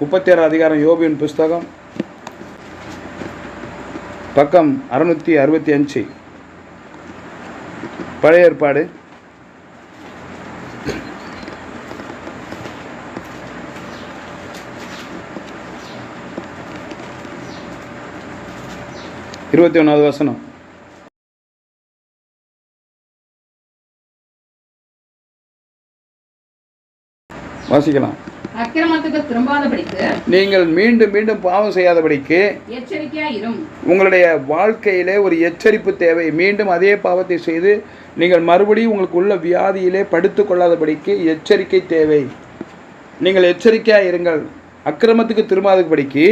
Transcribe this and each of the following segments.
முப்பத்தி ஆறு அதிகாரம் யோபியின் புஸ்தகம். பக்கம் அறுநூற்றி அறுபத்தி அஞ்சு. பழைய ஏற்பாடு. இருபத்தி ஒன்றாவது வசனம். வாசிக்கலாம். அக்கிரமத்துக்கு திரும்பாதபடிக்கு நீங்கள் மீண்டும் மீண்டும் பாவம் செய்யாதபடிக்கு எச்சரிக்கையா இரும் உங்களுடைய வாழ்க்கையிலே ஒரு எச்சரிப்பு தேவை. மீண்டும் அதே பாவத்தை செய்து நீங்கள் மறுபடியும் உங்களுக்கு உள்ள வியாதியிலே படுத்து கொள்ளாதபடிக்கு எச்சரிக்கை தேவை. நீங்கள் எச்சரிக்கையாக இருங்கள். அக்கிரமத்துக்கு திரும்பாதபடிக்கு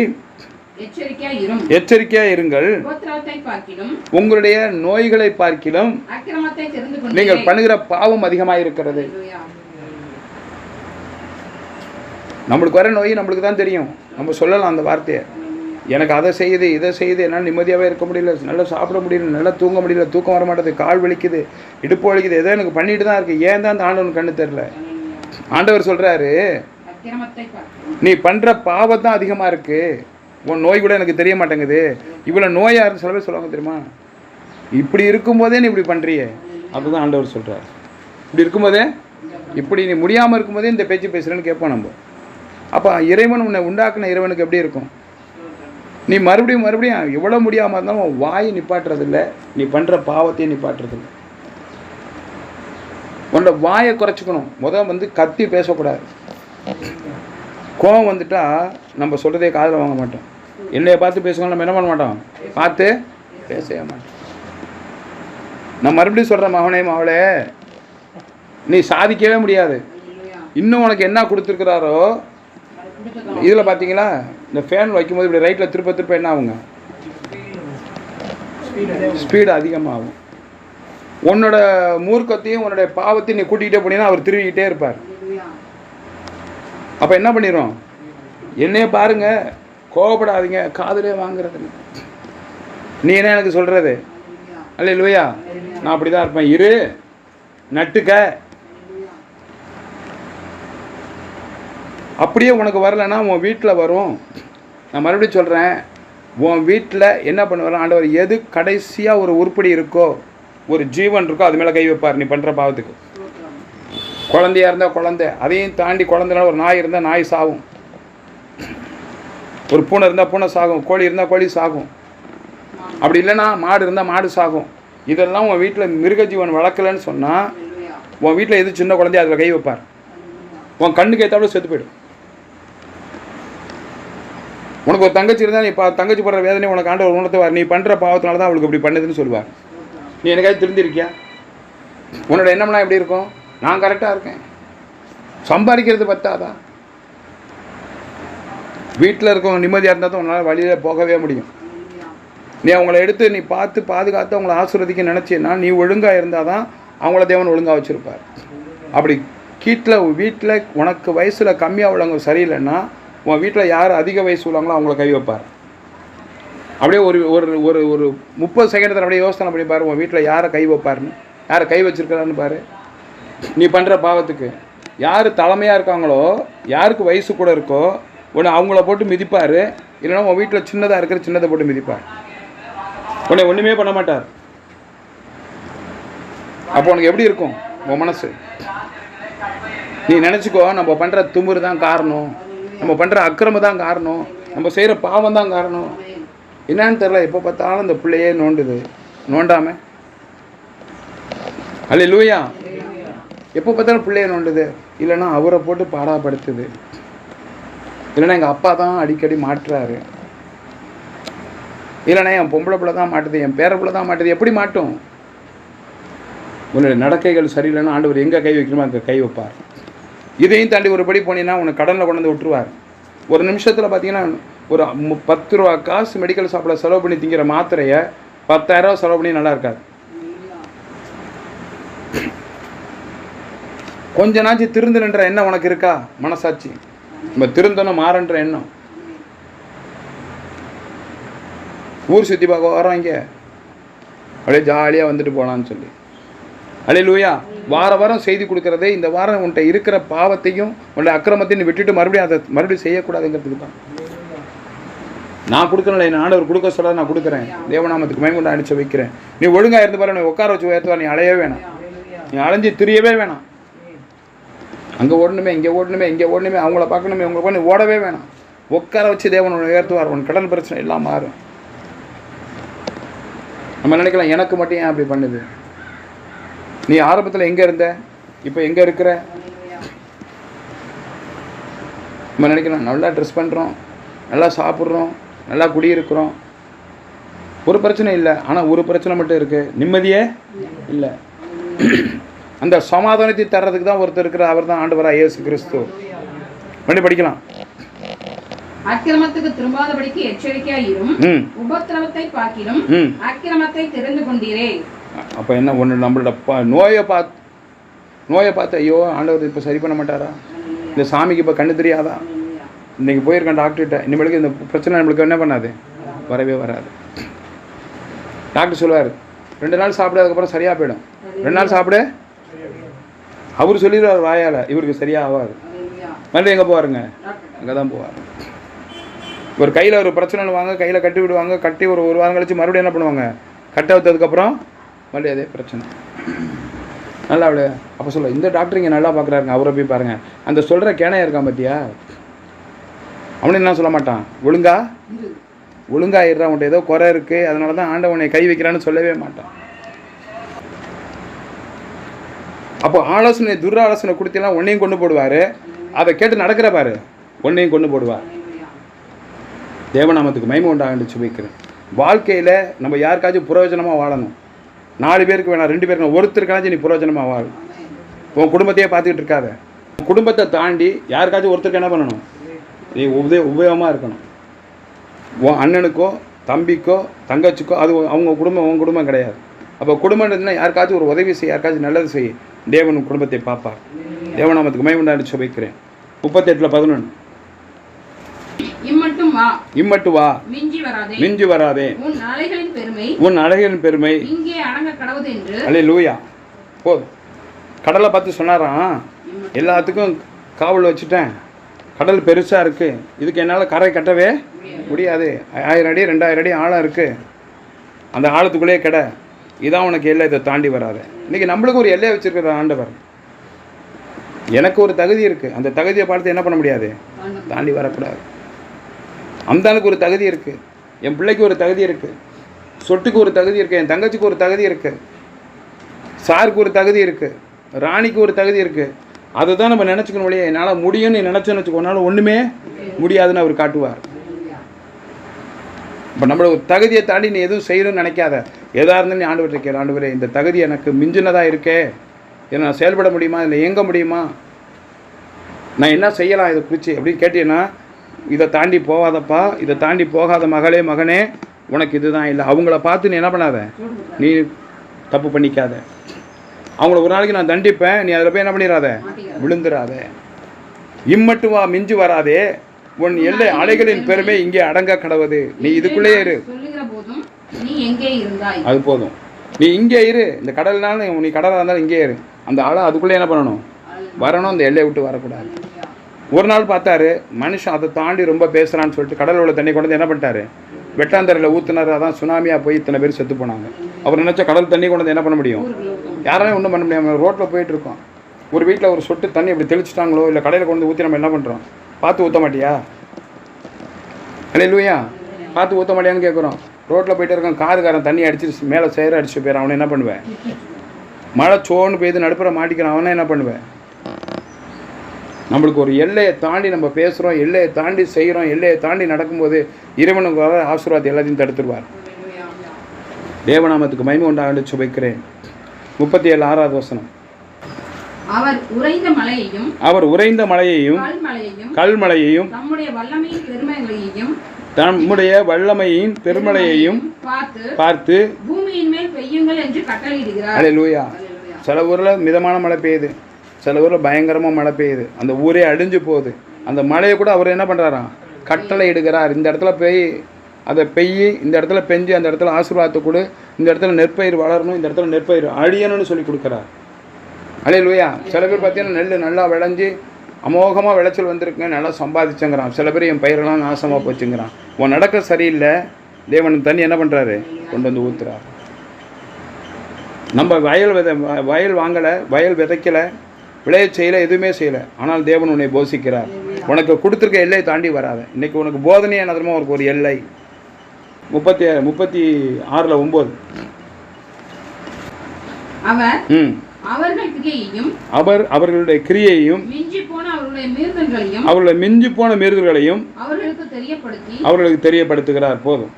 எச்சரிக்கையா இருங்கள் உங்களுடைய நோய்களை பார்க்கிலும் நீங்கள் பண்ணுகிற பாவம் அதிகமாக இருக்கிறது நம்மளுக்கு வர நோய் நம்மளுக்கு தான் தெரியும். நம்ம சொல்லலாம் அந்த வார்த்தையை. எனக்கு அதை செய்யுது இதை செய்யுது என்னால் நிம்மதியாகவே இருக்க முடியல நல்லா சாப்பிட முடியல நல்லா தூங்க முடியல தூக்கம் வர மாட்டேது கால் வலிக்குது இடுப்பு வலிக்குது ஏதோ எனக்கு பண்ணிட்டு தான் இருக்கு. ஏன் தான் அந்த ஆண்டவன் கண்ணு தெரில ஆண்டவர் சொல்கிறாரு நீ பண்ணுற பாவம் தான் அதிகமாக இருக்குது உன் நோய் கூட எனக்கு தெரிய மாட்டேங்குது. இவ்வளோ நோயாக இருந்து சில பேர் சொல்லுவாங்க தெரியுமா? இப்படி இருக்கும்போதே நீ இப்படி பண்ணுறியே அதுதான் ஆண்டவர் சொல்கிறார் இப்படி இருக்கும்போதே இப்படி நீ முடியாமல் இருக்கும்போதே இந்த பேச்சு பேசுகிறேன்னு கேட்போம் நம்ம. அப்போ இறைவன் உன்னை உண்டாக்குன இறைவனுக்கு எப்படி இருக்கும்? நீ மறுபடியும் மறுபடியும் எவ்வளோ முடியாமல் இருந்தாலும் உன் வாயை நிப்பாட்டுறதில்ல. நீ பண்ணுற பாவத்தையும் நிப்பாட்டுறதில்ல. உன்னோட வாயை குறைச்சிக்கணும். முதல் வந்து கத்தி பேசக்கூடாது. கோவம் வந்துட்டா நம்ம சொல்கிறதே காதில் வாங்க மாட்டோம். என்னைய பார்த்து பேசுங்க நம்ம என்ன பண்ண மாட்டோம்? பார்த்து பேசவே மாட்டோம். நான் மறுபடியும் சொல்கிறேன் மகனே மகளே நீ சாதிக்கவே முடியாது. இன்னும் உனக்கு என்ன கொடுத்துருக்குறாரோ இதில் பார்த்தீங்களா இந்த ஃபேன் வைக்கும்போது இப்படி ரைட்டில் திருப்ப திருப்ப என்ன ஆகுங்க? ஸ்பீடு அதிகமாகும். உன்னோட மூர்க்கத்தையும் உன்னுடைய பாவத்தையும் நீ கூட்டிகிட்டே போனீங்கன்னா அவர் திருவிக்கிட்டே இருப்பார். அப்போ என்ன பண்ணிடும் என்னைய பாருங்க கோவப்படாதீங்க காதுலே வாங்குறது. நீ என்ன எனக்கு சொல்கிறது அல்ல இல்லையா நான் அப்படி தான் இருப்பேன். இரு நட்டுக்க. அப்படியே உனக்கு வரலைன்னா உன் வீட்டில் வரும். நான் மறுபடியும் சொல்கிறேன் உன் வீட்டில் என்ன பண்ணுவார் ஆண்டவர் எது கடைசியாக ஒரு உருப்படி இருக்கோ ஒரு ஜீவன் இருக்கோ அது மேலே கை வைப்பார். நீ பண்ணுற பாவத்துக்கு. குழந்தையா இருந்தால் குழந்தை அதையும் தாண்டி குழந்தைனால ஒரு நாய் இருந்தால் நாய் சாகும் ஒரு பூனை இருந்தால் பூனை சாகும் கோழி இருந்தால் கோழி சாகும். அப்படி இல்லைன்னா மாடு இருந்தால் மாடு சாகும். இதெல்லாம் உன் வீட்டில் மிருக ஜீவன் வளர்க்கலன்னு சொன்னால் உன் வீட்டில் எது சின்ன குழந்தைய அதில் கை வைப்பார். உன் கண்ணுக்கு ஏற்றாப்புல செத்து போயிடும். உனக்கு ஒரு தங்கச்சி இருந்தால் நீ பா தங்கச்சி படுற வேதனை உனக்கு ஆண்டவர் உணர்த்துவார். நீ பண்ணுற பாவத்தினால தான் அவளுக்கு இப்படி பண்ணுதுன்னு சொல்லுவார் நீ எனக்காவது திருந்திருக்கியா உன்னோட எண்ணம்லாம் எப்படி இருக்கும்? நான் கரெக்டாக இருக்கேன். சம்பாதிக்கிறது பத்தாதான் வீட்டில் இருக்கவங்க நிம்மதியாக இருந்தால் தான் உன்னால் வழியில் போகவே முடியும். நீ அவங்கள எடுத்து நீ பார்த்து பாதுகாத்து அவங்கள ஆசீர்வதிக்க நினச்சின்னா நீ ஒழுங்காக இருந்தால் தான் அவங்கள தேவன் ஒழுங்காக வச்சுருப்பார். அப்படி கீட்டில் வீட்டில் உனக்கு வயசில் கம்மியாக உள்ளவங்க சரியில்லைன்னா உன் வீட்டில் யார் அதிக வயசு உள்ளவங்களோ அவங்கள கை வைப்பார். அப்படியே ஒரு ஒரு ஒரு ஒரு முப்பது செகண்டத்தில் அப்படியே யோசனை பண்ணி பாரு உன் வீட்டில் யாரை கை வைப்பாருன்னு. யாரை கை வச்சிருக்கிறான்னு பாரு. நீ பண்ணுற பாவத்துக்கு யார் தலைமையாக இருக்காங்களோ யாருக்கு வயசு கூட இருக்கோ உன்னை அவங்கள போட்டு மிதிப்பார். இல்லைன்னா உன் வீட்டில் சின்னதாக இருக்கிற சின்னதை போட்டு மிதிப்பார். உன்னை ஒன்றுமே பண்ண மாட்டார். அப்போ உனக்கு எப்படி இருக்கும் உன் மனசு? நீ நினச்சிக்கோ நம்ம பண்ணுற துமுறு தான் காரணம். நம்ம பண்ணுற அக்கிரமம் தான் காரணம். நம்ம செய்கிற பாவம் தான் காரணம். என்னன்னு தெரில எப்போ பார்த்தாலும் இந்த பிள்ளையே நோண்டுது. நோண்டாம? அல்ல லூயா எப்போ பார்த்தாலும் பிள்ளைய நோண்டுது. இல்லைன்னா அவரை போட்டு பாடாப்படுத்துது. இல்லைன்னா எங்கள் அப்பா தான் அடிக்கடி மாட்டுறாரு. இல்லைன்னா என் பொம்பளை பிள்ளை தான் மாட்டுது என் பேர பிள்ளை தான் மாட்டுது. எப்படி மாட்டும்? உன்னுடைய நடக்கைகள் சரியில்லைன்னா ஆண்டவர் எங்கே கை வைக்கணுமோ அங்கே கை வைப்பார். இதையும் தாண்டி ஒரு படி போனீங்கன்னா உன்னை கடனில் கொண்டு வந்து விட்டுருவார். ஒரு நிமிஷத்தில் பார்த்தீங்கன்னா ஒரு பத்து ரூபா காசு மெடிக்கல் ஷாப்பில் செலவு பண்ணி திங்கிற மாத்திரையை பத்தாயிரரூவா செலவு பண்ணி நல்லா இருக்காது. கொஞ்ச நாச்சு திருந்தணுன்ற எண்ணம் உனக்கு இருக்கா? மனசாட்சி. நம்ம திருந்தணும் மாறன்ற எண்ணம். ஊர் சுற்றி பார்க்க வரோம் இங்கே. அப்படியே ஜாலியாக வந்துட்டு போகலான்னு சொல்லி. அடே லூயா வார வாரம் செய்தி கொடுக்கறதே இந்த வாரம் உன்கிட்ட இருக்கிற பாவத்தையும் உன்னுடைய அக்கிரமத்தையும் விட்டுட்டு மறுபடியும் அதை மறுபடியும் செய்யக்கூடாதுங்கிறதுக்கு தான். நான் கொடுக்கல என் ஆண்டவர் கொடுக்க சொல்ல நான் கொடுக்குறேன். தேவநாமத்துக்கு மேற்கொண்டு அடிச்சு வைக்கிறேன். நீ ஒழுங்காக இருந்து பாரு நீ உட்கார வச்சு உயர்த்துவா நீ அலையவே வேணாம். நீ அலைஞ்சு திரியவே வேணாம். அங்கே ஓடணுமே இங்கே ஓடணுமே இங்கே ஓடணுமே அவங்கள பார்க்கணுமே அவங்கள பண்ணி ஓடவே வேணாம். உட்கார வச்சு தேவன் உன்னை உயர்த்துவார் உன் கடன் பிரச்சனை எல்லாம் மாறும். நம்ம நினைக்கலாம் எனக்கு மட்டும் ஏன் அப்படி பண்ணுது? நீ ஆரம்பத்தில் எங்கே இருந்த? இப்போ எங்கே இருக்கிற? நம்ம நினைக்கலாம் நல்லா ட்ரெஸ் பண்ணுறோம் நல்லா சாப்பிட்றோம் நல்லா குடியிருக்கிறோம் ஒரு பிரச்சனை இல்லை. ஆனால் ஒரு பிரச்சனை மட்டும் இருக்குது நிம்மதியே இல்லை. அந்த சமாதானத்தை தர்றதுக்கு தான் ஒருத்தர் இருக்கிற அவர் தான் ஆண்டவரா இயேசு கிறிஸ்து. மறுபடியும் படிக்கலாம். அக்கிரமத்துக்கு திரும்பாதபடிக்கு எச்சரிக்கையா இரும் ம். உபத்திரவத்தை பார்க்கிலும் அக்கிரமத்தை தெரிந்து கொண்டீரே. அப்போ என்ன ஒன்று நம்மளோட பா நோயை பார்த்து நோயை பார்த்து ஐயோ ஆண்டவர் இப்போ சரி பண்ண மாட்டாரா? இந்த சாமிக்கு இப்போ கண்ணு தெரியாதா? இன்றைக்கி போயிருக்கேன் டாக்டர்கிட்ட இனிமேலுக்கு இந்த பிரச்சனை நம்மளுக்கு என்ன பண்ணாது? வரவே வராது. டாக்டர் சொல்லுவார் ரெண்டு நாள் சாப்பிட அதுக்கப்புறம் சரியாக போயிடும். ரெண்டு நாள் சாப்பிடு அவர் சொல்லிடுவார் வாயால் இவருக்கு சரியாக ஆகாது. மறுபடியும் எங்கே போவாருங்க? அங்கே தான் போவார். ஒரு கையில் ஒரு பிரச்சனை வாங்க கையில் கட்டி விடுவாங்க கட்டி ஒரு ஒரு வாரம் கழிச்சு மறுபடியும் என்ன பண்ணுவாங்க? கட்ட வைத்ததுக்கப்புறம் மறுபடியும் அதே பிரச்சனை. நல்லா அவளு அப்போ சொல்ல இந்த டாக்டர் இங்கே நல்லா பார்க்குறாருங்க அவரை போய் பாருங்க. அந்த சொல்கிற கேனையா இருக்கான் பார்த்தியா அவனு என்ன சொல்ல மாட்டான். ஒழுங்கா? ஒழுங்கா இருறா உன்ட்ட ஏதோ குறை இருக்குது அதனால தான் ஆண்டவனை கை வைக்கிறான்னு சொல்லவே மாட்டான். அப்போ ஆலோசனை துர் ஆலோசனை கொடுத்தெல்லாம் உன்னையும் கொண்டு போடுவார். அதை கேட்டு நடக்கிற பாரு. உன்னையும் கொண்டு போடுவார். தேவநாமத்துக்கு மகிமை உண்டாகன்னு சுபிக்கிறேன் வாழ்க்கையில் நம்ம யாருக்காச்சும் புரோஜனமாக வாழணும். நாலு பேருக்கு வேணாம் ரெண்டு பேருக்கு ஒருத்தருக்காச்சும் நீ புரோஜனமாக வாழ உன் குடும்பத்தையே பார்த்துக்கிட்டு இருக்காத. உன் குடும்பத்தை தாண்டி யாருக்காச்சும் ஒருத்தருக்கு என்ன பண்ணணும்? நீ உபயோ உபயோகமாக இருக்கணும். உன் அண்ணனுக்கோ தம்பிக்கோ தங்கச்சிக்கோ அது அவங்க குடும்பம் உன் குடும்பம் கிடையாது. அப்போ குடும்பம்னா யாருக்காச்சும் ஒரு உதவி செய்ய யாருக்காச்சும் நல்லது செய்ய தேவன் குடும்பத்தை பார்ப்பார். தேவநாமத்துக்கு மை உண்டான்னு சுபிக்கிறேன். முப்பத்தெட்டில் பதினொன்று இம்மட்டும் வா. இம்மட்டு வா. மிஞ்சி வராதே. மிஞ்சி வராதே. உன் அலைகளின் பெருமை உன் அழகின் பெருமை. இங்கே அடங்க கடவுது என்று. அலே லூயா போதும் கடலை பார்த்து சொன்னாராம் எல்லாத்துக்கும் காவல் வச்சுட்டேன். கடல் பெருசாக இருக்குது இதுக்கு என்னால் கரை கட்டவே முடியாது. ஆயிரம் அடி ரெண்டாயிரம் அடி ஆழம் இருக்குது அந்த ஆழத்துக்குள்ளேயே கடை. இதான் உனக்கு எல்லை. இதை தாண்டி வராது. இன்றைக்கி நம்மளுக்கு ஒரு எல்லையை வச்சுருக்கிற ஆண்டவர். எனக்கு ஒரு தகுதி இருக்குது அந்த தகுதியை பார்த்து என்ன பண்ண முடியாது? தாண்டி வரக்கூடாது. அந்தளவுக்கு ஒரு தகுதி இருக்குது என் பிள்ளைக்கு ஒரு தகுதி இருக்குது சொட்டுக்கு ஒரு தகுதி இருக்குது என் தங்கச்சிக்கு ஒரு தகுதி இருக்குது சாருக்கு ஒரு தகுதி இருக்குது ராணிக்கு ஒரு தகுதி இருக்குது அதை தான் நம்ம நினச்சிக்கணும் வழியே என்னால் முடியும்னு நினச்சோன்னு வச்சுக்கோனாலும் ஒன்றுமே முடியாதுன்னு அவர் காட்டுவார். இப்போ நம்மளோட ஒரு தகுதியை தாண்டி நீ எதுவும் செய்யணும்னு நினைக்காத. எதாக இருந்தாலும் நீ ஆண்டவர் ஆண்டு ஆண்டவரே இந்த தகுதி எனக்கு மிஞ்சினதாக இருக்கே. இதை நான் செயல்பட முடியுமா? இல்லை இயங்க முடியுமா? நான் என்ன செய்யலாம் இதை குறித்து அப்படின்னு கேட்டீங்கன்னா இதை தாண்டி போகாதப்பா இதை தாண்டி போகாத மகளே மகனே உனக்கு இதுதான் இல்லை. அவங்கள பார்த்து நீ என்ன பண்ணாத? நீ தப்பு பண்ணிக்காத. அவங்கள ஒரு நாளைக்கு நான் தண்டிப்பேன் நீ அதில் போய் என்ன பண்ணிடாத விழுந்துடாத இம்மட்டும் வா மிஞ்சி வராதே. உன் எல்லை அலைகளின் பெருமை இங்கே அடங்க கடவுது. நீ இதுக்குள்ளேயே இரு. அது போதும். நீ இங்கே இரு. இந்த கடல்னாலும் நீ கடலாக இருந்தாலும் இங்கே இரு. அந்த ஆளை அதுக்குள்ளே என்ன பண்ணணும்? வரணும் அந்த எல்லையை விட்டு வரக்கூடாது. ஒரு நாள் பார்த்தாரு மனுஷன் அதை தாண்டி ரொம்ப பேசுகிறான்னு சொல்லிட்டு கடல் உள்ள தண்ணி கொண்டு வந்து என்ன பண்ணிட்டாரு? வெட்டாந்தரையில் ஊத்துனாரு அதான் சுனாமியாக போய் இத்தனை பேர் செத்து போனாங்க. அவர் நினச்சா கடல் தண்ணி கொண்டு வந்து என்ன பண்ண முடியும்? யாராலையும் ஒன்றும் பண்ண முடியாமல் ரோட்டில் போயிட்டு இருக்கோம். ஒரு வீட்டில் ஒரு சொட்டு தண்ணி இப்படி தெளிச்சிட்டாங்களோ இல்லை கடையில் கொண்டு வந்து ஊற்றி நம்ம என்ன பண்ணுறோம் பார்த்து ஊற்ற மாட்டியா? இல்லையா பார்த்து ஊற்ற மாட்டியான்னு கேட்குறோம் ரோட்டில் போயிட்டு இருக்கோம் காருக்காரன் தண்ணி அடிச்சு மேலே சேர அடிச்சு போயிடும் அவனை என்ன பண்ணுவேன் மழை சோன்னு பெய்து நடுப்புற மாட்டிக்கிறான் அவனை என்ன பண்ணுவேன் நம்மளுக்கு ஒரு எல்லையை தாண்டி நம்ம பேசுகிறோம் எல்லையை தாண்டி செய்கிறோம் எல்லையை தாண்டி நடக்கும்போது இறைவனுக்கு வர ஆசீர்வாதம் எல்லாத்தையும் தடுத்துருவார். தேவநாமத்துக்கு மகிமை உண்டாக சுபைக்கிறேன் முப்பத்தி ஏழு ஆறாவது வசனம். அவர் உறைந்த மலையையும் அவர் உறைந்த மலையையும் கல்மலையையும் தம்முடைய வல்லமையின் பெருமலையையும் பார்த்து பார்த்து பூமியின் மேல் பெய்யுங்கள் என்று கட்டளையிடுகிறார். அலே லூயா சில ஊரில் மிதமான மழை பெய்யுது. சில ஊரில் பயங்கரமாக மழை பெய்யுது. அந்த ஊரே அழிஞ்சு போகுது. அந்த மழையை கூட அவர் என்ன பண்ணுறாராம் கட்டளை எடுக்கிறார் இந்த இடத்துல பெய் அதை பெய்யி இந்த இடத்துல பெஞ்சு அந்த இடத்துல ஆசீர்வாதத்தை கொடு இந்த இடத்துல நெற்பயிர் வளரணும் இந்த இடத்துல நெற்பயிர் அழியணும்னு சொல்லி கொடுக்குறார். அலே சில பேர் பார்த்தீங்கன்னா நெல் நல்லா விளைஞ்சி அமோகமாக விளைச்சல் வந்திருக்குங்க நல்லா சம்பாதிச்சுங்கிறான். சில பேர் என் பயிரெல்லாம் நாசமாக போச்சுங்கிறான். உன் நடக்க சரியில்லை. தேவன் தண்ணி என்ன பண்ணுறாரு கொண்டு வந்து ஊற்றுறாரு நம்ம வயல் விதை வயல் வாங்கலை வயல் விதைக்கலை. விளைய செய்யலை எதுவுமே செய்யலை. ஆனால் தேவன் உன்னை போஷிக்கிறார். உனக்கு கொடுத்துருக்க எல்லையை தாண்டி வராத. இன்னைக்கு உனக்கு போதனையே என்னதுமா உனக்கு ஒரு எல்லை. முப்பத்தி முப்பத்தி ஆறில் ஒம்பது. அவர் ம். அவர்கள் கிரியையையும் அவர் அவர்களுடைய மிஞ்சி போன மீறுதல்களையும் அவர்களுக்கு தெரியப்படுத்தி அவர்களுக்கு தெரியப்படுத்துகிறார். போதும்.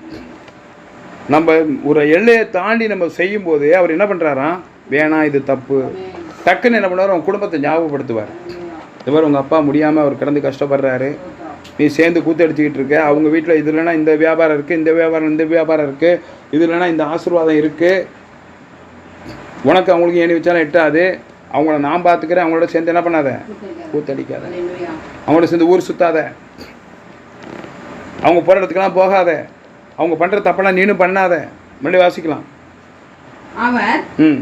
நம்ம ஒரு எல்லையை தாண்டி நம்ம செய்யும்போது அவர் என்ன பண்ணுறாராம் வேணாம் இது தப்பு. டக்குன்னு என்ன பண்ணுவார்? உன் குடும்பத்தை ஞாபகப்படுத்துவார். இது மாதிரி உங்கள் அப்பா முடியாமல் அவர் கிடந்து கஷ்டப்படுறாரு. நீ சேர்ந்து கூத்தடிச்சிக்கிட்டு இருக்க. அவங்க வீட்டில் இது இல்லைன்னா இந்த வியாபாரம் இருக்குது இந்த வியாபாரம் இந்த வியாபாரம் இருக்குது இது இல்லைன்னா இந்த ஆசீர்வாதம் இருக்குது உனக்கு அவங்களுக்கு ஏணி வச்சாலும் எட்டாது. அவங்கள நான் பார்த்துக்கிறேன் அவங்களோட சேர்ந்து என்ன பண்ணாத? கூத்தடிக்காத அவங்களோட சேர்ந்து ஊர் சுத்தாத. அவங்க போகிற இடத்துக்கெல்லாம் போகாத. அவங்க பண்ணுற தப்பெல்லாம் நீனும் பண்ணாத. முன்னாடி வாசிக்கலாம். அவர்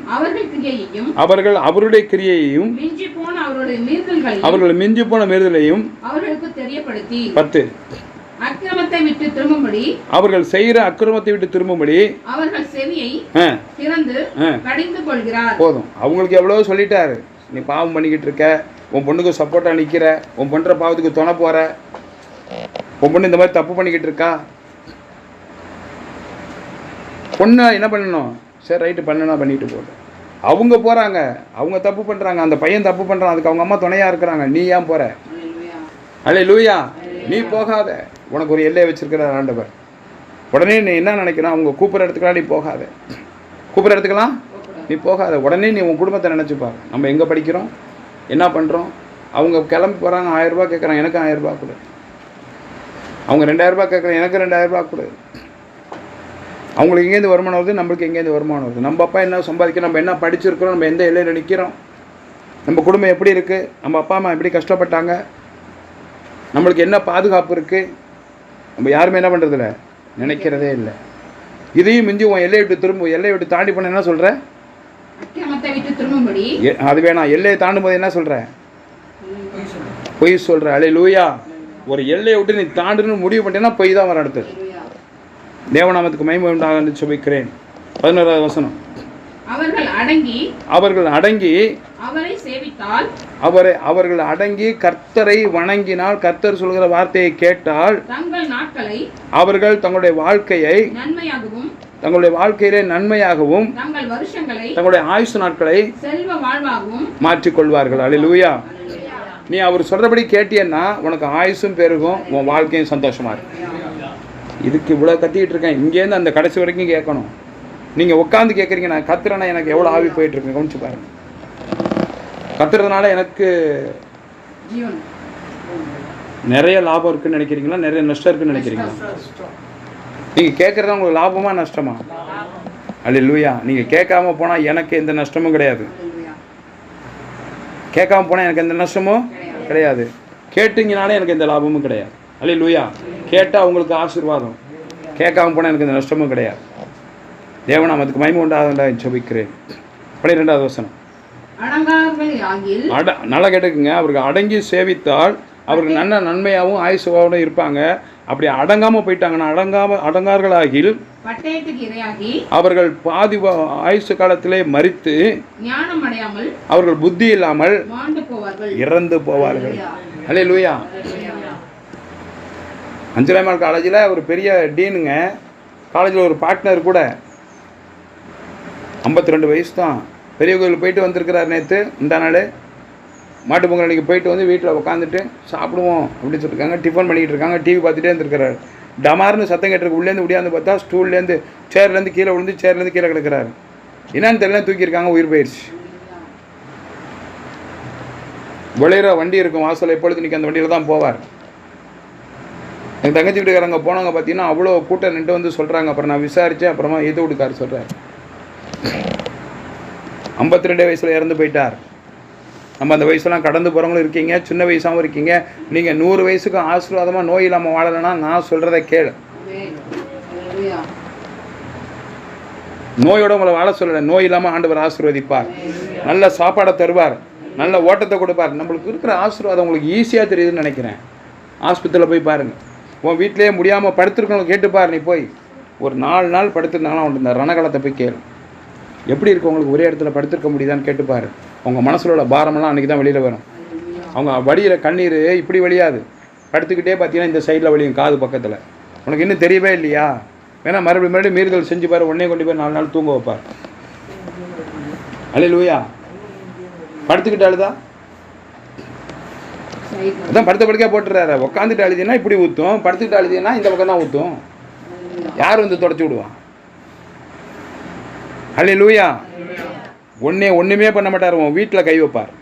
அவர்கள் கிரியையையும் அவர்கள் அவருடைய கிரியையையும் மிஞ்சி போன அவருடைய மீறுதல்களையும் அவர்கள் மிஞ்சி போன மீறுதலையும் அவர்களுக்கு தெரியப்படுத்தி. பத்து. அக்கிரமத்தை விட்டு திரும்பும்படி அவர்கள் செய்கிற அக்கிரமத்தை விட்டு திரும்பும்படி அவர்கள் செவியை ஆ. திறந்து ஆ. கடிந்து கொள்கிறார். போதும். அவங்களுக்கு எவ்வளோ சொல்லிட்டாரு. நீ பாவம் பண்ணிக்கிட்டு இருக்க. உன் பொண்ணுக்கு சப்போர்ட்டாக நிற்கிற உன் பண்ணுற பாவத்துக்கு துணை போகிற உன் பொண்ணு இந்த மாதிரி தப்பு பண்ணிக்கிட்டு இருக்கா? பொண்ணு என்ன பண்ணணும்? சரி ரைட்டு பண்ணனா பண்ணிட்டு போட்டேன் அவங்க போகிறாங்க அவங்க தப்பு பண்ணுறாங்க அந்த பையன் தப்பு பண்ணுறான் அதுக்கு அவங்க அம்மா துணையாக இருக்கிறாங்க நீ ஏன் போகிற அலே லூயா நீ போகாத. உனக்கு ஒரு எல்லையை வச்சிருக்கிறார் ஆண்டவர். உடனே நீ என்ன நினைக்கணும்? அவங்க கூப்பிட்ற இடத்துக்குலாம் நீ போகாத. கூப்பிட்ற இடத்துக்கெல்லாம் நீ போகாத. உடனே நீ உன் குடும்பத்தை நினச்சிப்பார். நம்ம எங்கே படிக்கிறோம்? என்ன பண்ணுறோம் அவங்க கிளம்பி போகிறாங்க ஆயிரரூபா கேட்குறாங்க எனக்கு ஆயிரரூபா கொடு. அவங்க ரெண்டாயிரரூபா கேட்குறாங்க எனக்கு ரெண்டாயிரரூபா கொடு. அவங்களுக்கு எங்கேருந்து வருமானம் வருது? நம்மளுக்கு எங்கேருந்து வருமானம் வருது? நம்ம அப்பா என்ன சம்பாதிக்கிறோம் நம்ம என்ன படிச்சிருக்கிறோம்? நம்ம எந்த எல்லையில் நிற்கிறோம் நம்ம குடும்பம் எப்படி இருக்குது நம்ம அப்பா அம்மா எப்படி கஷ்டப்பட்டாங்க? நம்மளுக்கு என்ன பாதுகாப்பு இருக்குது நம்ம யாருமே என்ன பண்ணுறதில்ல நினைக்கிறதே இல்லை. இதையும் மிஞ்சி உன் எல்லையை விட்டு திரும்ப எல்லையை விட்டு தாண்டி பண்ண என்ன சொல்கிற அது வேணாம். எல்லையை தாண்டும் போது என்ன சொல்கிற பொய் சொல்கிற அலே லூயா ஒரு எல்லையை விட்டு நீ தாண்டுன்னு முடிவு பண்ணிட்டேன்னா பொய் தான் வர அடுத்தது. தேவநாமத்துக்கு மகிமை உண்டாக என்று சுபிக்கிறேன் பதினோராவது வசனம். அவர்கள் அடங்கி அவர்கள் அடங்கி அவரை சேவித்தால் அவரை அவர்கள் அடங்கி கர்த்தரை வணங்கினால் கர்த்தர் சொல்கிற வார்த்தையை கேட்டால் தங்கள் நாட்களை அவர்கள் தங்களுடைய வாழ்க்கையை நன்மையாகவும் தங்களுடைய வாழ்க்கையிலே நன்மையாகவும் தங்கள் வருஷங்களை தங்களுடைய ஆயுசு நாட்களை செல்வ வாழ்வாகவும் மாற்றிக்கொள்வார்கள். அல்லேலூயா நீ அவர் சொல்கிறபடி கேட்டியன்னா உனக்கு ஆயுசும் பெருகும் உன் வாழ்க்கையும் சந்தோஷமா இருக்கும். இதுக்கு இவ்வளோ கத்திக்கிட்டு இருக்கேன். இங்கேருந்து அந்த கடைசி வரைக்கும் கேட்கணும். நீங்கள் உட்காந்து கேட்குறீங்க நான் கத்துறேன்னா எனக்கு எவ்வளோ ஆவி போயிட்டுருக்கேன் கவனிச்சு பாருங்க. கத்துறதுனால எனக்கு நிறைய லாபம் இருக்குன்னு நினைக்கிறீங்களா? நிறைய நஷ்டம் இருக்குன்னு நினைக்கிறீங்களா? நீங்கள் கேட்குறது உங்களுக்கு லாபமா நஷ்டமா? அல்ல லூயா நீங்கள் கேட்காம போனால் எனக்கு எந்த நஷ்டமும் கிடையாது. கேட்காம போனால் எனக்கு எந்த நஷ்டமும் கிடையாது. கேட்டீங்கனாலே எனக்கு எந்த லாபமும் கிடையாது. அல்ல லூயா கேட்டால் உங்களுக்கு ஆசீர்வாதம். கேட்காம போனால் எனக்கு எந்த நஷ்டமும் கிடையாது. தேவநாமத்துக்கு மகிமை உண்டாகுண்டா ஜெபிக்கிறேன். பன்னிரெண்டாவது வசனம். அடங்கார்கள் ஆகில் அட நல்லா கேட்டுக்குங்க. அவருக்கு அடங்கி சேவித்தால் அவருக்கு நல்ல நன்மையாகவும் ஆயுசுவாகவும் இருப்பாங்க. அப்படி அடங்காமல் போயிட்டாங்கன்னா அடங்காம அடங்கார்களாகில் அவர்கள் பாதி ஆயுசு காலத்திலே மறித்து அவர்கள் புத்தி இல்லாமல் இறந்து போவார்கள். அல்லே லூயா அஞ்சலைமால் காலேஜில் ஒரு பெரிய டீனுங்க. காலேஜில் ஒரு பார்ட்னர் கூட. ஐம்பத்தி ரெண்டு வயசு தான். பெரிய கோயில் போயிட்டு வந்திருக்கிறார் நேற்று இந்த நாள். மாட்டு பொங்கல் அன்னைக்கு போயிட்டு வந்து வீட்டில் உட்காந்துட்டு சாப்பிடுவோம் அப்படின்னு சொல்லியிருக்காங்க டிஃபன் பண்ணிக்கிட்டு இருக்காங்க. டிவி பார்த்துட்டே வந்துருக்கிறார் டமார்னு சத்தம் கேட்டிருக்கு. உள்ளேருந்து உடையாந்து பார்த்தா ஸ்டூல்லேருந்து சேர்லேருந்து கீழே விழுந்து சேர்லேருந்து கீழே கிடக்கிறாரு. என்னன்னு தெரியல தூக்கியிருக்காங்க உயிர் போயிடுச்சு விளையிற வண்டி இருக்கும் வாசல் எப்பொழுது நிற்க அந்த வண்டியில் தான் போவார். எங்கள் தங்கச்சி வீட்டுக்காரங்க போனவங்க பார்த்தீங்கன்னா அவ்வளோ கூட்டம் நின்று வந்து சொல்கிறாங்க அப்புறம் நான் விசாரித்தேன் அப்புறமா எது வீட்டுக்கார் சொல்கிறார் ஐம்பத்தி ரெண்டு வயசில் இறந்து போயிட்டார். நம்ம அந்த வயசுலாம் கடந்து போகிறவங்களும் இருக்கீங்க. சின்ன வயசாகவும் இருக்கீங்க. நீங்கள் நூறு வயசுக்கு ஆசீர்வாதமாக நோய் இல்லாமல் வாழலைன்னா நான் சொல்கிறத கேளு. நோயோட உங்களை வாழ சொல்லலை. நோய் இல்லாமல் ஆண்டவர் ஆசீர்வதிப்பார். நல்ல சாப்பாடை தருவார். நல்ல ஓட்டத்தை கொடுப்பார். நம்மளுக்கு இருக்கிற ஆசீர்வாதம் உங்களுக்கு ஈஸியாக தெரியுதுன்னு நினைக்கிறேன். ஆஸ்பத்திரியில் போய் பாருங்கள் உன் வீட்டிலேயே முடியாமல் படுத்துருக்கணும் கேட்டுப்பார் நீ போய். ஒரு நாலு நாள் படுத்திருந்தாங்கன்னா அவன் இந்த ரணகலத்தை போய் கேளு. எப்படி இருக்கு உங்களுக்கு ஒரே இடத்துல படுத்திருக்க முடியுதான்னு கேட்டுப்பார். உங்கள் மனசில் உள்ள பாரமெல்லாம் அன்றைக்கி தான் வெளியில் வரும். அவங்க வடிகிற கண்ணீர் இப்படி வழியாது. படுத்துக்கிட்டே பார்த்தீங்கன்னா இந்த சைடில் வழியும் காது பக்கத்தில். உனக்கு இன்னும் தெரியவே இல்லையா? வேணா மறுபடியும் மறுபடியும் மீறுதல் செஞ்சு பாரு உடனே கொண்டு போய் நாலு நாள் தூங்க வைப்பார். அலே படுத்துக்கிட்டாலுதான் அதான் படுத்த படுக்கையாக போட்டுறாரு. உட்காந்துட்டு அழுதினா இப்படி ஊற்றும் படுத்துக்கிட்டு அழுதினா இந்த பக்கம் தான் ஊற்றும் யார் வந்து தொடச்சி விடுவான்? அல்ல லூயா ஒன்றே ஒன்றுமே பண்ண மாட்டார். உன் வீட்டில் கை வைப்பார்.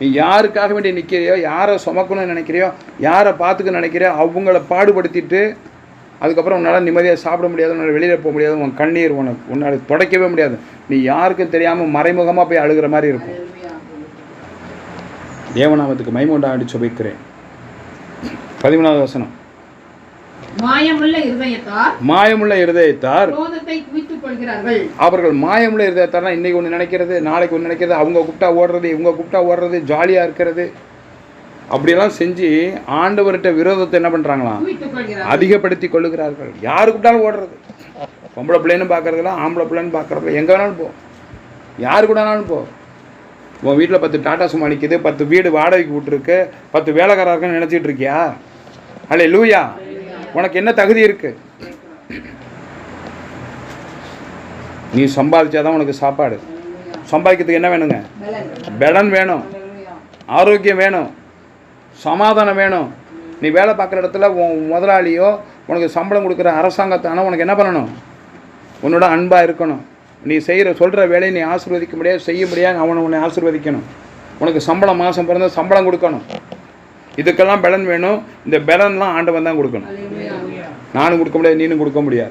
நீ யாருக்காக வேண்டி நிற்கிறியோ யாரை சுமக்கணும்னு நினைக்கிறியோ யாரை பார்த்துக்க நினைக்கிறியோ அவங்கள பாடுபடுத்திட்டு அதுக்கப்புறம் உன்னால் நிம்மதியாக சாப்பிட முடியாது உன்னால் வெளியில் போக முடியாது உன் கண்ணீர் உனக்கு உன்னால் துடைக்கவே முடியாது. நீ யாருக்கும் தெரியாமல் மறைமுகமாக போய் அழுகிற மாதிரி இருக்கும். தேவநாமத்துக்கு மைமூண்டாடி சுபிக்கிறேன் பதிமூணாவது வசனம். மாயமுள்ள இருதயத்தார் மாயமுள்ள இருதயத்தார் அவர்கள் மாயமுள்ள இருதயத்தார்னா இன்னைக்கு ஒன்று நினைக்கிறது நாளைக்கு ஒன்று நினைக்கிறது அவங்க கூப்பிட்டா ஓடுறது இவங்க கூப்பிட்டா ஓடுறது ஜாலியாக இருக்கிறது. அப்படியெல்லாம் செஞ்சு ஆண்டவர்கிட்ட விரோதத்தை என்ன பண்ணுறாங்களாம் அதிகப்படுத்தி கொள்ளுகிறார்கள். யாரு கூப்பிட்டாலும் ஓடுறது. பொம்பளை பிள்ளைன்னு பார்க்கறதுல ஆம்பளை பிள்ளைன்னு பார்க்கறதுல எங்கே வேணாலும் போ. யார் கூடனாலும் போ. உன் வீட்டில் பத்து டாட்டா சும்மா நிற்கிது பத்து வீடு வாடகைக்கு விட்டுருக்கு பத்து வேலைக்காரர்கள் நினச்சிட்டு இருக்கியா? அலே லூயா உனக்கு என்ன தகுதி இருக்கு? நீ சம்பாதிச்சாதான் உனக்கு சாப்பாடு. சம்பாதிக்கிறதுக்கு என்ன வேணுங்க? பலன். பலன் வேணும். ஆரோக்கியம் வேணும். சமாதானம் வேணும். நீ வேலை பார்க்குற இடத்துல உன் முதலாளியோ உனக்கு சம்பளம் கொடுக்குற அரசாங்கத்தானோ உனக்கு என்ன பண்ணணும்? உன்னோட அன்பாக இருக்கணும். நீ செய்கிற சொல்கிற வேலையை நீ ஆசீர்வதிக்க முடியாது செய்ய முடியாது அவனை உன்னை ஆசீர்வதிக்கணும். உனக்கு சம்பளம் மாதம் பிறந்த சம்பளம் கொடுக்கணும். இதுக்கெல்லாம் பலன் வேணும். இந்த பலன்லாம் ஆண்டவன் தான் கொடுக்கணும். நானும் கொடுக்க முடியாது நீனும் கொடுக்க முடியாது.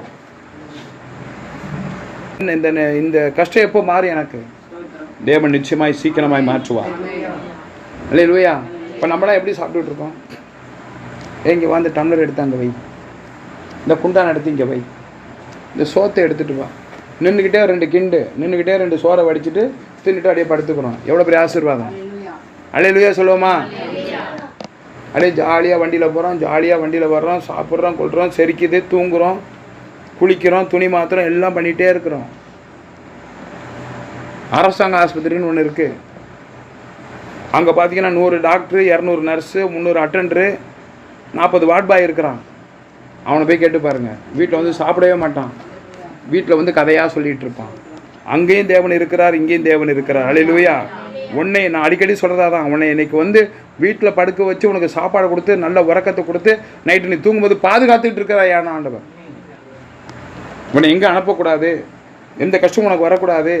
இந்த- இந்த இந்த கஷ்டம் எப்போ மாறி எனக்கு? தேவன் நிச்சயமாய் சீக்கிரமாய் மாற்றுவார். இல்லை லூயா இப்போ நம்மளாம் எப்படி சாப்பிட்டுட்டு இருக்கோம்? ஏய், வந்து டம்ளர் எடுத்து அங்கே வை. இந்த குண்டான் எடுத்து இங்கே வை. இந்த சோத்தை எடுத்துட்டு வா. நின்றுக்கிட்டே ரெண்டு கிண்டு நின்றுக்கிட்டே ரெண்டு சோறை வடிச்சிட்டு தின்னுட்டு அப்படியே படுத்துக்கிறோம் எவ்வளோ பெரிய ஆசீர்வாதம். அலே லுயா சொல்லுவோமா? அப்படியே ஜாலியாக வண்டியில் போகிறோம் ஜாலியாக வண்டியில் வர்றோம் சாப்பிட்றோம் கொள்கிறோம் செரிக்குது தூங்குறோம் குளிக்கிறோம் துணி மாத்திரம் எல்லாம் பண்ணிகிட்டே இருக்கிறோம். அரசாங்க ஆஸ்பத்திரின்னு ஒன்று இருக்குது அங்கே பார்த்தீங்கன்னா நூறு டாக்டரு இரநூறு நர்ஸு முந்நூறு அட்டெண்டரு நாற்பது வார்ட் பாய் இருக்கிறான். அவனை போய் கேட்டு பாருங்கள் வீட்டில் வந்து சாப்பிடவே மாட்டான். வீட்டில் வந்து கதையாக சொல்லிகிட்டு இருப்பான் அங்கேயும் தேவன் இருக்கிறார் இங்கேயும் தேவன் இருக்கிறார். அழிலுவையா உன்னை நான் அடிக்கடி சொல்கிறதா தான் உன்னை இன்னைக்கு வந்து வீட்டில் படுக்க வச்சு உனக்கு சாப்பாடு கொடுத்து நல்ல உறக்கத்தை கொடுத்து நைட்டு நீ தூங்கும்போது பாதுகாத்துட்டு ஏன் ஆண்டவன் உன்னை எங்கே அனுப்பக்கூடாது? எந்த கஷ்டமும் உனக்கு வரக்கூடாது?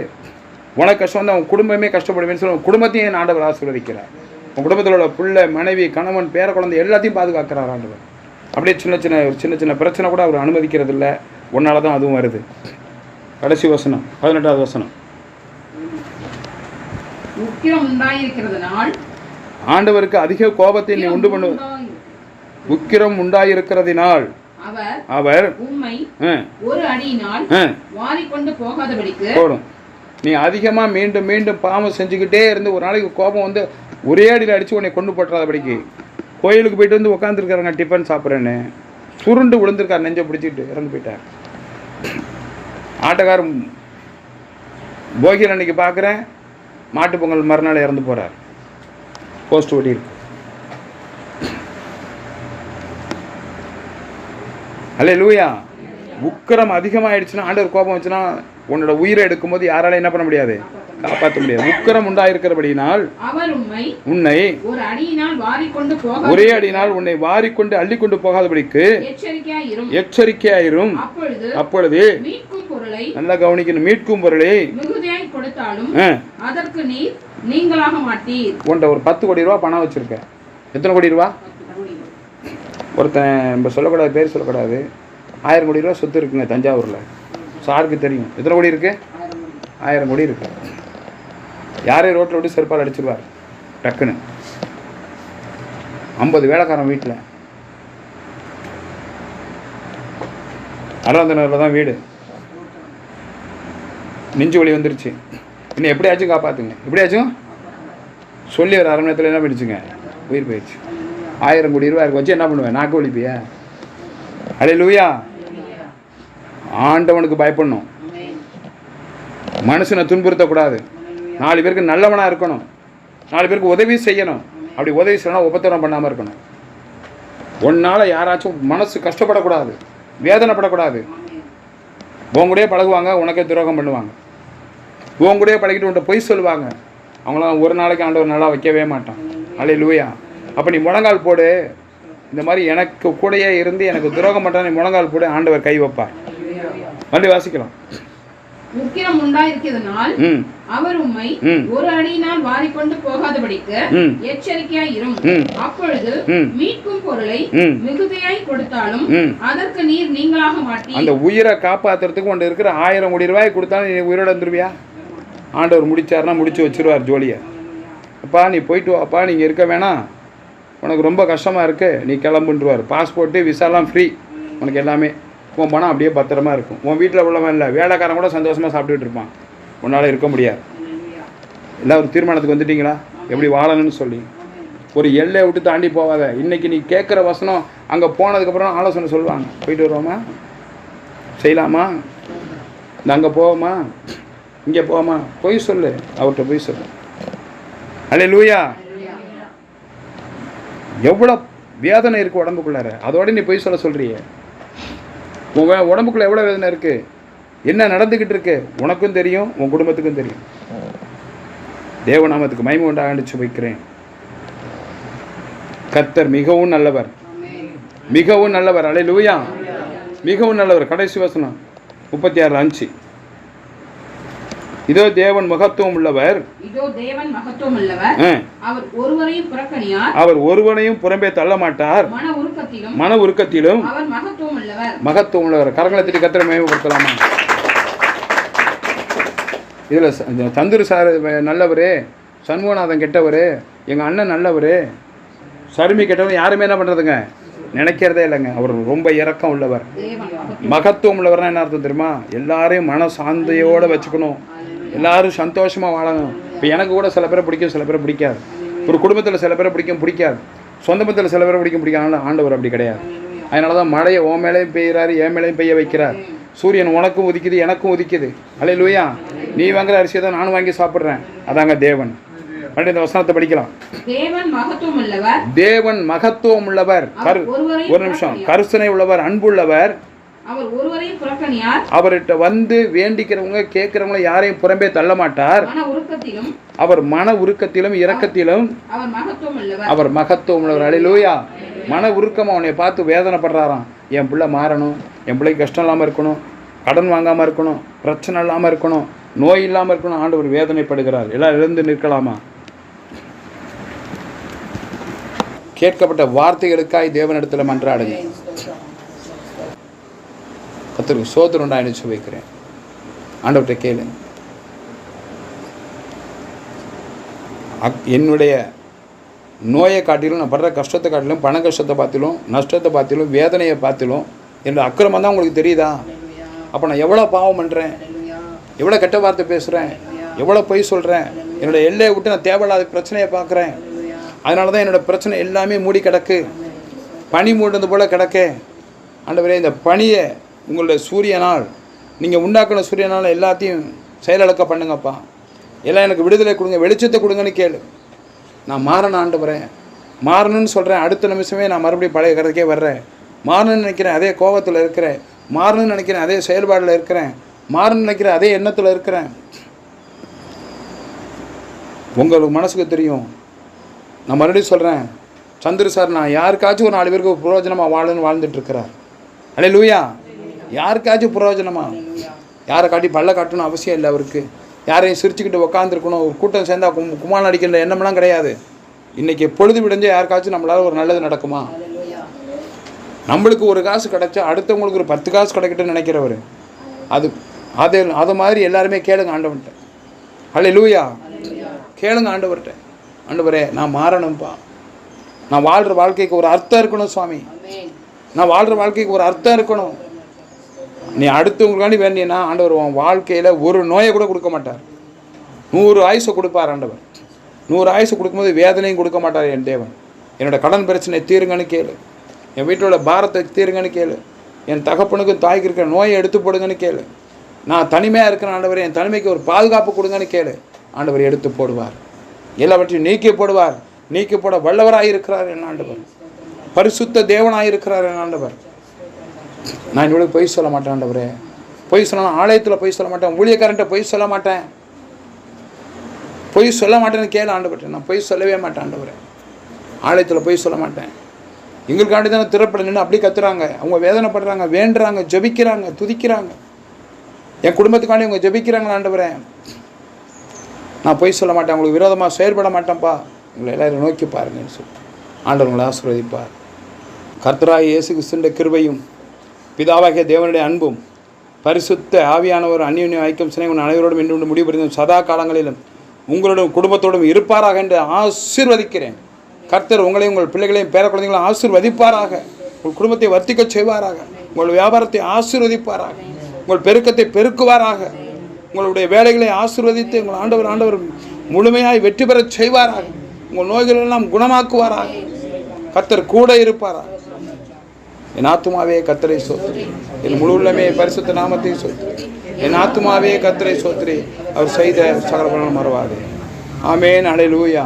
உனக்கு கஷ்டம் வந்து அவன் குடும்பமே கஷ்டப்படுவேன்னு சொல்லி உன் குடும்பத்தையும் என் ஆண்டவர் ஆசீர்வதிக்கிறார். உன் குடும்பத்தில் உள்ள பிள்ளை மனைவி கணவன் பேர குழந்தை எல்லாத்தையும் பாதுகாக்கிறார் ஆண்டவர். அப்படியே சின்ன சின்ன சின்ன சின்ன பிரச்சனை கூட அவர் அனுமதிக்கிறது இல்லை உன்னால தான் அதுவும் வருது. கடைசி வசனம் பதினெட்டாவது வசனம். ஆண்டவருக்கு அதிக கோபத்தை நீ உண்டு பண்ணு உக்கிரம் உண்டாயிருக்கிறதினால் அவர் ஒரு அடியினால் வாரிக்கொண்டு போகாதபடிக்கு போடும். நீ அதிகமாக மீண்டும் மீண்டும் பாவம் செஞ்சுக்கிட்டே இருந்து ஒரு நாளைக்கு கோபம் வந்து ஒரே அடியில் அடித்து உன்னை கொண்டு போட்டுறாதபடிக்கு. கோயிலுக்கு போயிட்டு வந்து உட்காந்துருக்காருங்க டிஃபன் சாப்பிட்றேன்னு. சுருண்டு விழுந்திருக்கார் நெஞ்சை பிடிச்சிட்டு இறந்து போயிட்டார். ஆட்டக்காரன் போகியில் அன்னைக்கு பார்க்குறேன் மாட்டுப் பொங்கல் மறுநாள் இறந்து போகிறார் போஸ்ட் ஓடி இருக்கு. அல்ல லூயா உக்கிரம் அதிகமாயிடுச்சுன்னா ஆண்டவர் கோபம் வச்சுன்னா உன்னோட உயிரை எடுக்கும்போது யாரால என்ன பண்ண முடியாது? காப்பாற்ற முடியாது. உக்கிரம் உம்மை உன்னை ஒரு அடியினால் உன்னை வாரிக்கொண்டு அள்ளிக்கொண்டு போகாதபடிக்கு எச்சரிக்கையாயிரும். அப்பொழுது பொருளை நல்லா கவனிக்கணும். மீட்கும் பொருளை மிகுதியாய் கொடுத்தாலும் அதற்கு நீர் நீங்களாக மாட்டீர். உன்கிட்ட ஒரு பத்து கோடி ரூபா பணம் வச்சிருக்க. எத்தனை கோடி ரூபா? ஒருத்தன் நம்ம சொல்லக்கூடாது பேர் சொல்லக்கூடாது. ஆயிரம் கோடி ரூபா சொத்து இருக்குங்க தஞ்சாவூரில். சாருக்கு தெரியும்? எத்தனை கோடி இருக்கு? ஆயிரம் கோடி இருக்கு. யாரே ரோட்டில் விட்டு செருப்பால் அடிச்சிருவார்? டக்குன்னு. ஐம்பது வேலைக்காரன் வீட்டில் அருளாந்தனரில் தான் வீடு. நெஞ்சு வலி வந்துருச்சு. இன்னும் எப்படியாச்சும் காப்பாற்றுங்க எப்படியாச்சும்? சொல்லி ஒரு அரை மணி நேரத்தில் என்ன பண்ணிச்சுங்க? உயிர் போயிடுச்சு. ஆயிரம் கோடி ரூபாய் வச்சு என்ன பண்ணுவேன்? நாக்கு ஒழிப்பியா அடே லூயா ஆண்டவனுக்கு பயப்படணும். மனுஷனை துன்புறுத்தக்கூடாது. நாலு பேருக்கு நல்லவனாக இருக்கணும். நாலு பேருக்கு உதவி செய்யணும். அப்படி உதவி செய்யணும் உபத்திரம் பண்ணாமல் இருக்கணும். ஒன்னால் யாராச்சும் மனசு கஷ்டப்படக்கூடாது. வேதனைப்படக்கூடாது. உன் கூடயே பழகுவாங்க உனக்கே துரோகம் பண்ணுவாங்க. உன் கூடயே பழகிட்டு உன்ட்ட பொய் சொல்லுவாங்க. அவங்களாம் ஒரு நாளைக்கு ஆண்டவர் நல்லா வைக்கவே மாட்டான். அலே லூயா அப்போ நீ முழங்கால் போடு. இந்த மாதிரி எனக்கு கூடயே இருந்து எனக்கு துரோகம் பண்ணுற நீ முழங்கால் போடு ஆண்டவர் கை வைப்பார். மறுபடியும் வாசிக்கலாம். உக்கிரம் உண்டாயிருக்கிறதுனால் அவர் உம்மை. ஒரு அடியினால் வாரிக்கொண்டு போகாதபடிக்கு. எச்சரிக்கையாய் இரும். அப்பொழுது. மீட்கும் பொருளை. மிகுதியாய் கொடுத்தாலும். அதற்கு நீர் நீங்களாக மாட்டீர் அந்த உயிரை காப்பாற்றுறதுக்கு ஒன்று இருக்கிற ஆயிரம் கோடி ரூபாய் கொடுத்தாலும் நீ உயிரோட வந்துருவியா ஆண்டவர் முடிச்சாருன்னா முடிச்சு வச்சிருவார் ஜோலியை அப்பா நீ போயிட்டு வாப்பா நீங்கள் இருக்க வேணாம் உனக்கு ரொம்ப கஷ்டமாக இருக்கு நீ கிளம்புன்றுவார் பாஸ்போர்ட்டு விசாலாம் ஃப்ரீ உனக்கு எல்லாமே உன் பணம் அப்படியே பத்திரமா இருக்கும். உன் வீட்டில் உள்ளவன் இல்லை. வேலைக்காரன் கூட சந்தோஷமாக சாப்பிட்டுட்டு இருப்பான். உன்னால் இருக்க முடியாது. எல்லாம் ஒரு தீர்மானத்துக்கு வந்துட்டீங்களா? எப்படி வாழணும்னு சொல்லி. ஒரு எல்லையை விட்டு தாண்டி போகாத. இன்னைக்கு நீ கேட்குற வசனம் அங்கே போனதுக்கப்புறம் ஆலோசனை சொல்லுவாங்க. போயிட்டு வருவோமா? செய்யலாமா? இந்த அங்கே போவோமா? இங்கே போவோமா? போய் சொல்லு. அவர்கிட்ட போய் சொல்லு. அலே லூயா எவ்வளோ வேதனை இருக்கு உடம்புக்குள்ளார. அதோட நீ போய் சொல்ல சொல்றியே. உன் உடம்புக்குள்ள எவ்வளோ வேதனை இருக்கு? என்ன நடந்துக்கிட்டு இருக்கு? உனக்கும் தெரியும் உன் குடும்பத்துக்கும் தெரியும். தேவநாமத்துக்கு மகிமை உண்டாகணுச்சு வைக்கிறேன் கர்த்தர் மிகவும் நல்லவர். மிகவும் நல்லவர். அலை லூயா மிகவும் நல்லவர். கடைசி வசனம் முப்பத்தி ஆறு அஞ்சு. இதோ தேவன் மகத்துவம் உள்ளவர். இதோ தேவன் மகத்துவம் உள்ளவர். அவர் ஒருவரையும் புறக்கணியார். அவர் ஒருவனையும் புறம்பே தள்ள மாட்டார். மன உருக்கத்திலும் மன உருக்கத்திலும் அவர் மகத்துவம் உள்ளவர். மகத்துவம் உள்ளவர். கரங்களை தட்டி கத்திர மேம்படுத்தலாமா? இதில் தந்துரு சார் நல்லவர் சண்முகநாதன் கெட்டவர் எங்கள் அண்ணன் நல்லவர் சருமி கெட்டவர் யாருமே என்ன பண்ணுறதுங்க நினைக்கிறதே இல்லைங்க. அவர் ரொம்ப இரக்கம் உள்ளவர். மகத்துவம். உள்ளவர்னா என்ன அர்த்தம் தெரியுமா? எல்லாரையும் மன சாந்தையோடு வச்சுக்கணும். எல்லாரும் சந்தோஷமாக வாழணும். இப்போ எனக்கு கூட சில பேரை பிடிக்கும் சில பேரை பிடிக்காது. ஒரு குடும்பத்தில் சில பேரை பிடிக்கும் பிடிக்காது. சொந்த பந்தத்தில் சில பேரை பிடிக்கும் பிடிக்காது. ஆண்டவர் அப்படி கிடையாது. அதனால தான் மழையை ஓ மேலேயும் பெய்கிறாரு என் மேலேயும் பெய்ய வைக்கிறார். சூரியன் உனக்கும் உதிக்குது எனக்கும் உதிக்குது. அலே லூயா நீ வாங்குற அரிசியை தான் நானும் வாங்கி சாப்பிட்றேன். அதாங்க தேவன். மறுபடியும் இந்த வசனத்தை படிக்கலாம். தேவன் மகத்துவம் உள்ளவர். கரு ஒரு நிமிஷம். கருசனை உள்ளவர் அன்புள்ளவர். அவர் ஒருவரையும் புறக்கணியார். அவர்கிட்ட வந்து வேண்டிக்கிறவங்க கேட்குறவங்கள யாரையும் புறம்பே தள்ள மாட்டார் அவர் மன உருக்கத்திலும் இரக்கத்திலும் அவர் மகத்துவம் உள்ளவர் அழிலூயா மன உருக்கம் அவனை பார்த்து வேதனைப்படுறாராம். என் பிள்ளை மாறணும் என் பிள்ளைக்கு கஷ்டம் இல்லாமல் இருக்கணும் கடன் வாங்காமல் இருக்கணும் பிரச்சனை இல்லாமல் இருக்கணும் நோய் இல்லாமல் இருக்கணும். ஆண்டவர் வேதனைப்படுகிறார். எல்லாம் எழுந்து நிற்கலாமா? கேட்கப்பட்ட வார்த்தைகளுக்காய் தேவனிடத்தில் மன்றாடுங்க. கத்திற்கு சோதரம் உண்டாயிடுச்சு வைக்கிறேன். ஆண்டவர்கிட்ட கேளு. அக் என்னுடைய நோயை காட்டிலும் நான் படுற கஷ்டத்தை காட்டிலும் பண கஷ்டத்தை பார்த்திலும் நஷ்டத்தை பார்த்திலும் வேதனையை பார்த்திலும் என்னோட அக்கிரமம் தான் உங்களுக்கு தெரியுதா? அப்போ நான் எவ்வளோ பாவம் பண்ணுறேன் எவ்வளோ கெட்ட வார்த்தை பேசுகிறேன் எவ்வளோ பொய் சொல்கிறேன் என்னோடய எல்லையை விட்டு நான் தேவையில்லாத பிரச்சனையை பார்க்குறேன். அதனால தான் என்னோட பிரச்சனை எல்லாமே மூடி கிடக்கு பனி மூடுறது போல் கிடக்கு. ஆண்டவரே இந்த பனியை உங்களுடைய சூரியனால் நீங்கள் உண்டாக்கின சூரியனால் எல்லாத்தையும் செயலிழக்க பண்ணுங்கப்பா. எல்லாம் எனக்கு விடுதலை கொடுங்க வெளிச்சத்தை கொடுங்கன்னு கேளு. நான் மாறணும் வரேன். மாறணும்னு சொல்கிறேன் அடுத்த நிமிஷமே நான் மறுபடியும் பழைய கதைக்கே வர்றேன். மாறணும்னு நினைக்கிறேன் அதே கோபத்தில் இருக்கிறேன். மாறணும்னு நினைக்கிறேன் அதே செயல்பாடில் இருக்கிறேன். மாறணும்னு நினைக்கிறேன் அதே எண்ணத்தில் இருக்கிறேன். உங்களுக்கு மனசுக்கு தெரியும். நான் மறுபடியும் சொல்கிறேன் சந்திர சார் நான் யாருக்காச்சும் ஒரு நாலு பேருக்கு பிரயோஜனமாக வாழணும்னு வாழ்ந்துட்டு இருக்கிறார். அலே லூயா யாருக்காச்சும் பிரயோஜனமா? யாரை காட்டி பல்ல காட்டணும் அவசியம் இல்லை அவருக்கு. யாரையும் சிரிச்சுக்கிட்டு உட்காந்துருக்கணும் ஒரு கூட்டம் சேர்ந்தா கும் குமான் அடிக்கின்ற எண்ணம்லாம் கிடையாது. இன்றைக்கி பொழுது விடைஞ்சால் யாருக்காச்சும் நம்மளால் ஒரு நல்லது நடக்குமா? நம்மளுக்கு ஒரு காசு கிடச்சா அடுத்தவங்களுக்கு ஒரு பத்து காசு கிடைக்கட்டும்னு நினைக்கிறவர். அது அது அது மாதிரி எல்லாருமே கேளுங்க ஆண்டவன்ட்ட அல்ல லூயா கேளுங்க ஆண்டவர்கிட்ட. ஆண்டவரே நான் மாறணும்ப்பா நான் வாழ்கிற வாழ்க்கைக்கு ஒரு அர்த்தம் இருக்கணும் சுவாமி. நான் வாழ்கிற வாழ்க்கைக்கு ஒரு அர்த்தம் இருக்கணும். நீ அடுத்தவங்களுக்காண்டி வேண்டியனா ஆண்டவர் உன் வாழ்க்கையில் ஒரு நோயை கூட கொடுக்க மாட்டார். நூறு ஆயுசை கொடுப்பார் ஆண்டவர். நூறு ஆயுசு கொடுக்கும்போது வேதனையும் கொடுக்க மாட்டார் என் தேவன். என்னோட கடன் பிரச்சனை தீருங்கன்னு கேளு. என் வீட்டில் உள்ள பாரத்தை தீருங்கன்னு கேளு. என் தகப்பனுக்கும் தாய்க்கு இருக்கிற நோயை எடுத்து போடுங்கன்னு கேளு. நான் தனிமையாக இருக்கிற ஆண்டவர் என் தனிமைக்கு ஒரு பாதுகாப்பு கொடுங்கன்னு கேளு. ஆண்டவர் எடுத்து போடுவார். எல்லாவற்றையும் நீக்கி போடுவார். நீக்கி போட வல்லவராக இருக்கிறார் என் ஆண்டவர். பரிசுத்த தேவனாக இருக்கிறார் என் ஆண்டவர். நான் இவ்வளோ பொய் சொல்ல மாட்டேன் ஆண்டவரே. பொய் சொல்லலாம் ஆலயத்தில் பொய் சொல்ல மாட்டேன் ஊழியக்காரன்ட்ட பொய் சொல்ல மாட்டேன். பொய் சொல்ல மாட்டேன்னு கேளு ஆண்டுபட்டேன் நான் பொய் சொல்லவே மாட்டேன் ஆண்டவரே. ஆலயத்தில் பொய் சொல்ல மாட்டேன். எங்களுக்காண்டி தானே திறப்பட நின்று அப்படி கத்துறாங்க. அவங்க வேதனைப்படுறாங்க வேண்டுறாங்க ஜெபிக்கிறாங்க துதிக்கிறாங்க. என் குடும்பத்துக்காண்டி அவங்க ஜெபிக்கிறாங்களா ஆண்டவரே? நான் பொய் சொல்ல மாட்டேன் உங்களுக்கு விரோதமாக செயல்பட மாட்டேன்ப்பா. உங்களை எல்லாரும் நோக்கி பாருங்கன்னு சொல்லி ஆண்டவர் ஆசீர்வதிப்பார். கர்த்தராய் இயேசு கிறிஸ்துண்ட கிருபையும் பிதாவாகிய தேவனுடைய அன்பும் பரிசுத்த ஆவியானவர் அந்நிய ஐக்கியம் சினைவன் அனைவரோடும் என்று முடிவு சதா காலங்களிலும் உங்களோடும் குடும்பத்தோடும் இருப்பாராக என்று ஆசிர்வதிக்கிறேன். கர்த்தர் உங்களையும் உங்கள் பிள்ளைகளையும் பேர குழந்தைகளையும் ஆசிர்வதிப்பாராக. உங்கள் குடும்பத்தை வர்த்திக்கச் செய்வாராக. உங்கள் வியாபாரத்தை ஆசிர்வதிப்பாராக. உங்கள் பெருக்கத்தை பெருக்குவாராக. உங்களுடைய வேலைகளை ஆசிர்வதித்து உங்கள் ஆண்டவர் ஆண்டவர் முழுமையாய் வெற்றி பெறச் செய்வாராக. உங்கள் நோய்களெல்லாம் குணமாக்குவாராக. கர்த்தர் கூட இருப்பாராக. என் ஆத்துமாவே கத்தரை சோத்திரி என் முழு உள்ளமே பரிசுத்த நாமத்தை சோத்திரி என் ஆத்துமாவே கத்தரை சோத்திரி அவர் செய்த சகல பலனும் ஆமேன். அலை லூயா